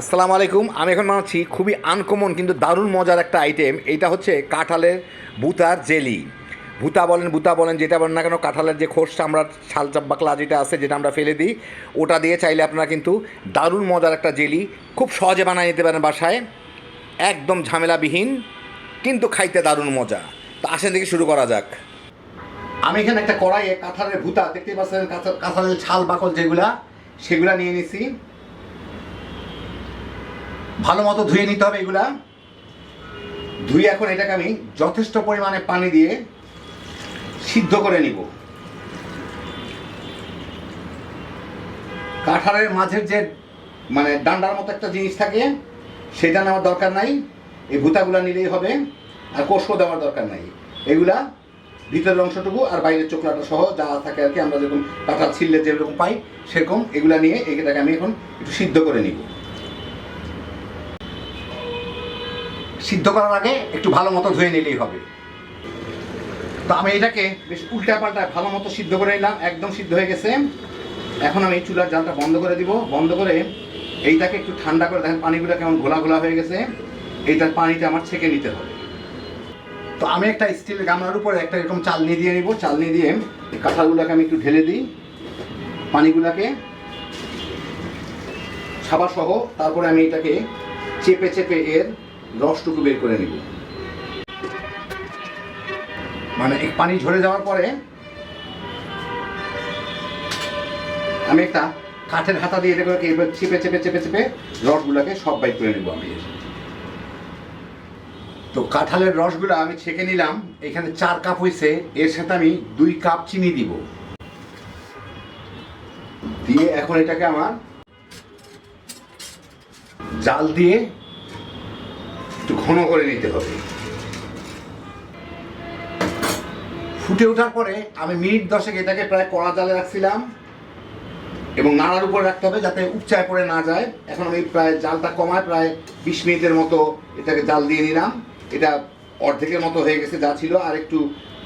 আসসালামু আলাইকুম। আমি এখন বানাচ্ছি খুবই আনকমন কিন্তু দারুণ মজার একটা আইটেম এটা হচ্ছে কাঁঠালের ভুতার জেলি। ভুতা বলেন ভুতা বলেন, যেটা বলেন না কেন, কাঁঠালের যে খোসটা আমরা, ছাল চাব্বাকলা যেটা আছে, যেটা আমরা ফেলে দিই, ওটা দিয়ে চাইলে আপনারা কিন্তু দারুণ মজার একটা জেলি খুব সহজে বানিয়ে নিতে পারেন বাসায়। একদম ঝামেলাবিহীন, কিন্তু খাইতে দারুণ মজা। তো আসেন দেখি শুরু করা যাক। আমি এখানে একটা কড়াইয়ে কাঁঠালের ভুতা দেখতে পাচ্ছেন কাঁঠালের ছাল, বাকল যেগুলা, সেগুলা নিয়ে নিছি। ভালো মতো ধুয়ে নিতে হবে এগুলা। ধুয়ে এখন এটাকে আমি যথেষ্ট পরিমাণে পানি দিয়ে সিদ্ধ করে নিব। কাঁঠালের মাঝের যে মানে ডান্ডার মতো একটা জিনিস থাকে, সেটা নেওয়ার দরকার নাই। এই ভুতাগুলা নিলেই হবে, আর কোষও দেওয়ার দরকার নাই। এগুলা ভিতরের অংশটুকু আর বাইরের চোখলাটা সহ যা থাকে আর কি, আমরা যেরকম কাঁঠাল ছিললে যেরকম পাই, সেরকম এগুলা নিয়ে এটাকে আমি এখন একটু সিদ্ধ করে নিব। সিদ্ধ করার আগে একটু ভালো মতো ধুয়ে নিলেই হবে। তো আমি এটাকে বেশ উল্টা পাল্টা ভালো মতো সিদ্ধ করে নিলাম, একদম সিদ্ধ হয়ে গেছে। এখন আমি চুলার জালটা বন্ধ করে দিব। বন্ধ করে এইটাকে একটু ঠান্ডা করে দেখেন পানিগুলো কেমন ঘোলা ঘোলা হয়ে গেছে। এইটার পানিটা আমার ছেঁকে নিতে হবে। তো আমি একটা স্টিলের গামলার উপরে একটা এরকম চালনি দিয়ে নিব। চালনি দিয়ে কাঁঠালগুলোকে আমি একটু ঢেলে দিই। পানিগুলোকে সাবা সহ তারপরে আমি এটাকে চেপে চেপে এর রসটুকু বের করে নিব। মানে এই পানি ঝরে যাওয়ার পরে আমি একটা কাঠের হাতা দিয়ে এটাকে এবার চেপে চেপে চেপে চেপে রসগুলোকে সব বাইর করে নিব আমি। তো কাঁঠালের রসগুলো আমি ছেঁকে নিলাম। এখানে চার কাপ হয়েছে এর সাথে আমি দুই কাপ চিনি দিব। দিয়ে এখন এটাকে আমার জাল দিয়ে একটু ঘন করে নিতে হবে। ফুটে ওঠার পরে আমি মিনিট দশেক এটাকে প্রায় কড়া জালে রাখছিলাম এবং নাড়ার উপরে রাখতে হবে যাতে উপচায় পড়ে না যায়। এখন আমি প্রায় জালটা কমায় প্রায় বিশ মিনিটের মতো এটাকে জাল দিয়ে নিলাম। এটা অর্ধেকের মতো হয়ে গেছে যা ছিল, আর একটু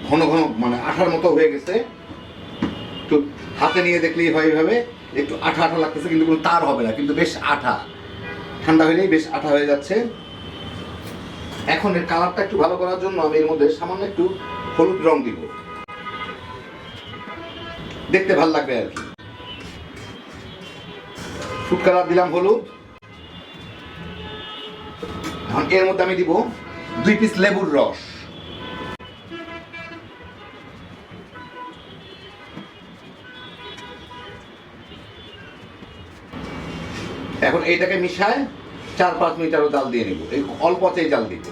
ঘন ঘন মানে আঠার মতো হয়ে গেছে। একটু হাতে নিয়ে দেখলেই হয় এইভাবে একটু আঠা আঠা লাগতেছে, কিন্তু কোনো তার হবে না, কিন্তু বেশ আঠা। ঠান্ডা হলেই বেশ আঠা হয়ে যাচ্ছে। এখন এর কালারটা একটু ভালো করার জন্য আমি এর মধ্যে সামান্য একটু হলুদ রং দিব। দেখতে ভালো লাগবে আর কি। ফুড কালার দিলাম হলুদ। এখন এর মধ্যে আমি দিব দুই পিস লেবুর রস। এখন এইটাকে মিশায় চার, পাঁচ মিনিট আরও জাল দিয়ে নিব। এই অল্পতেই জাল দিব।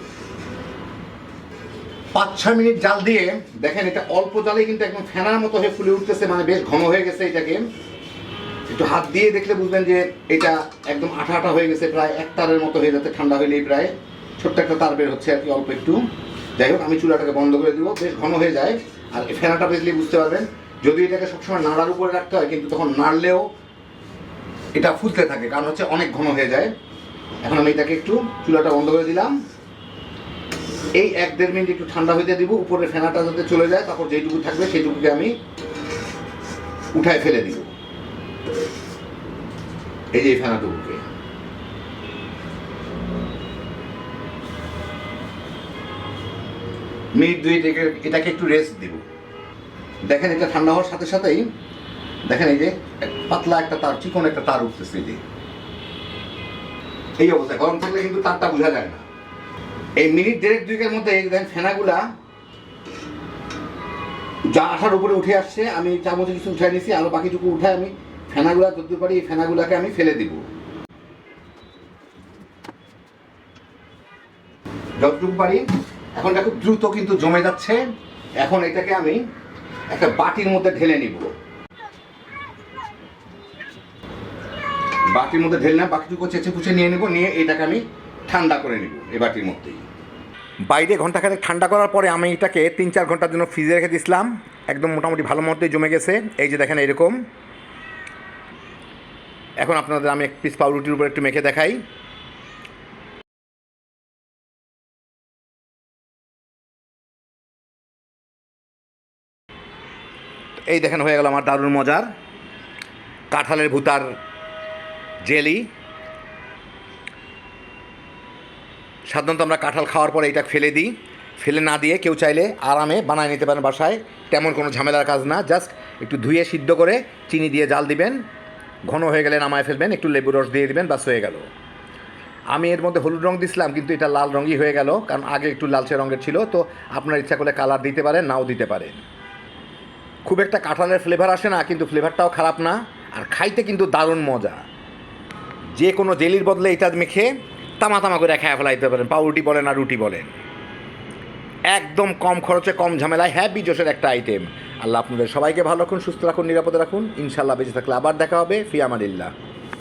পাঁচ, ছয় মিনিট জাল দিয়ে, দেখেন এটা অল্প জালে কিন্তু একদম ফেনার মতো হয়ে ফুলে উঠতেছে মানে বেশ ঘন হয়ে গেছে এটাকে। একটু হাত দিয়ে দেখলে বুঝবেন যে এটা একদম আঠা আঠা হয়ে গেছে, প্রায় এক তারের মতো হয়ে যাচ্ছে, ঠান্ডা হইলেই প্রায়। ছোট্ট একটা তার বের হচ্ছে আর কি অল্প একটু। যাই হোক, আমি চুলাটাকে বন্ধ করে দেবো, বেশ ঘন হয়ে যায়। আর ফেনাটা বেজলে বুঝতে পারবেন, যদি এটাকে সবসময় নাড়ার উপরে রাখতে হয়, কিন্তু তখন নাড়লেও এটা ফুলতে থাকে, কারণ হচ্ছে অনেক ঘন হয়ে যায়। এখন আমি এটাকে একটু চুলাটা বন্ধ করে দিলাম। এই এক দেড় মিনিট একটু ঠান্ডা হইতে দিব উপরে ফেনাটা যাতে চলে যায়, তারপর যেটুকু থাকবে সেইটুকুকে আমি উঠায় ফেলে দিব। এই যে ফেনাটুকুকে। মিনিট দুই থেকে এটাকে একটু রেস্ট দিব। দেখেন এটা ঠান্ডা হওয়ার সাথে সাথেই, দেখেন এই যে পাতলা একটা তার, চিকন একটা তার উঠতেছে এই যে। এই অবস্থায় গরম থাকলে কিন্তু তারটা বোঝা যায় না। এই মিনিট দেড়েক দুইকের মধ্যে দেখেন ফেনাগুলা যা আসার উপরে উঠে আসছে, আমি চামচে কিছু উঠাই নিছি, আরও বাকিটুকু উঠে আমি ফেনাগুলা যতদূর পারি এই ফেনাগুলাকে আমি ফেলে দিব। যতটুকু পারি, এখন এটা খুব দ্রুত কিন্তু জমে যাচ্ছে। এখন এটাকে আমি একটা বাটির মধ্যে ঢেলে নিব। বাটির মধ্যে না, বাকিটুকু চেঁচে পুচে নিয়ে নেব, নিয়ে এটাকে আমি ঠান্ডা করে নিব এই বাটির মধ্যেই। বাইরে ঘন্টাখানেক ঠান্ডা করার পরে আমি এটাকে তিন চার ঘণ্টার জন্য ফ্রিজে রেখে দিয়েছিলাম। একদম মোটামুটি ভালো মতোই জমে গেছে। এই যে দেখেন এরকম এখন আপনাদের আমি এক পিস পাউরুটির উপর একটু মেখে দেখাই। এই দেখেন হয়ে গেল আমার দারুণ মজার। কাঁঠালের ভুতার জেলি। সাধারণত আমরা কাঁঠাল খাওয়ার পরে এটা ফেলে দিই। ফেলে না দিয়ে কেউ চাইলে আরামে বানায় নিতে পারেন বাসায়। তেমন কোনো ঝামেলার কাজ না। জাস্ট একটু ধুয়ে সিদ্ধ করে চিনি দিয়ে জাল দিবেন। ঘন হয়ে গেলে নামায় ফেলবেন, একটু লেবু রস দিয়ে দিবেন বাস হয়ে গেল। আমি এর মধ্যে হলুদ রঙ দিছিলাম, কিন্তু এটা লাল রঙই হয়ে গেল, কারণ আগে একটু লালচে রঙের ছিল, তো আপনার ইচ্ছা করলে কালার দিতে পারেন, নাও দিতে পারেন। খুব একটা কাঁঠালের ফ্লেভার আসে না, কিন্তু ফ্লেভারটাও খারাপ না, আর খাইতে কিন্তু দারুণ মজা। যে কোনো জেলির বদলে এটা মেখে তামা তামা করে খেয়ে ফেলাইতে পারেন, পাউরুটি বলেন আর রুটি বলেন। একদম কম খরচে, কম ঝামেলায় হ্যাপি জোশের একটা আইটেম আল্লাহ আপনাদের সবাইকে ভালো রাখুন, সুস্থ রাখুন, নিরাপদে রাখুন। ইনশাল্লাহ বেঁচে থাকলে আবার দেখা হবে। ফিয়ামানিল্লাহ।